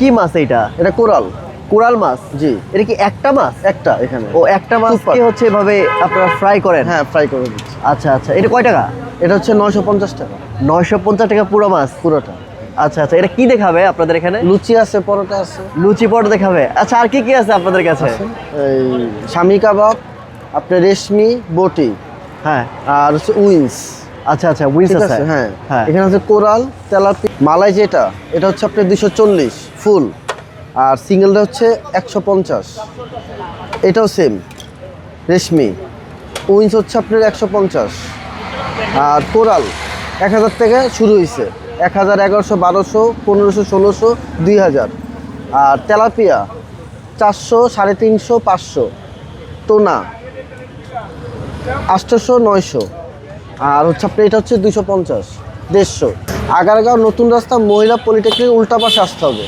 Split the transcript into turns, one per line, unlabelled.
কি মাছ এইটা?
এটা কোরাল।
কোরাল মাছ?
জি।
এটা কি একটা মাছ?
একটা এখানে।
ও একটা মাছ কি হচ্ছে এভাবে আপনারা ফ্রাই করেন।
হ্যাঁ ফ্রাই করে দিচ্ছি।
আচ্ছা আচ্ছা। এটা কয় টাকা?
এটা হচ্ছে নয়শো পঞ্চাশ টাকা।
নয়শো পঞ্চাশ টাকা পুরো মাছ?
পুরোটা।
আচ্ছা আচ্ছা। এটা কি দেখাবে আপনাদের এখানে?
লুচি আছে পরোটা আছে।
লুচি পট দেখাবে। আচ্ছা আর কি কি আছে আপনাদের কাছে?
এই স্বামী কাবাব আপনার রেশমি বটি।
হ্যাঁ।
আর হচ্ছে উইন্স
আচ্ছা আচ্ছা উইন্স
আছে। হ্যাঁ।
হ্যাঁ।
এখানে আছে কোরাল তেলাপি মালাই যেটা এটা হচ্ছে আপনার দুশো চল্লিশ। ফুল। আর সিঙ্গেলটা হচ্ছে একশো পঞ্চাশ। এটাও সেম রেশমি। উইন্স হচ্ছে আপনার একশো পঞ্চাশ। আর কোরাল, এক হাজার থেকে শুরু হয়েছে এক হাজার এগারোশো, বারোশো, পনেরোশো, ষোলোশো, দুই হাজার। আর তেলাপিয়া, চারশো, সাড়ে তিনশো, পাঁচশো। টোনা, আটশোশো, নয়শো। আর হচ্ছে আপনার এটা হচ্ছে দুশো পঞ্চাশ, দেড়শো। আগারগাঁও নতুন রাস্তা, মহিলা পলিটেকনিক উল্টা পাশে আসতে হবে।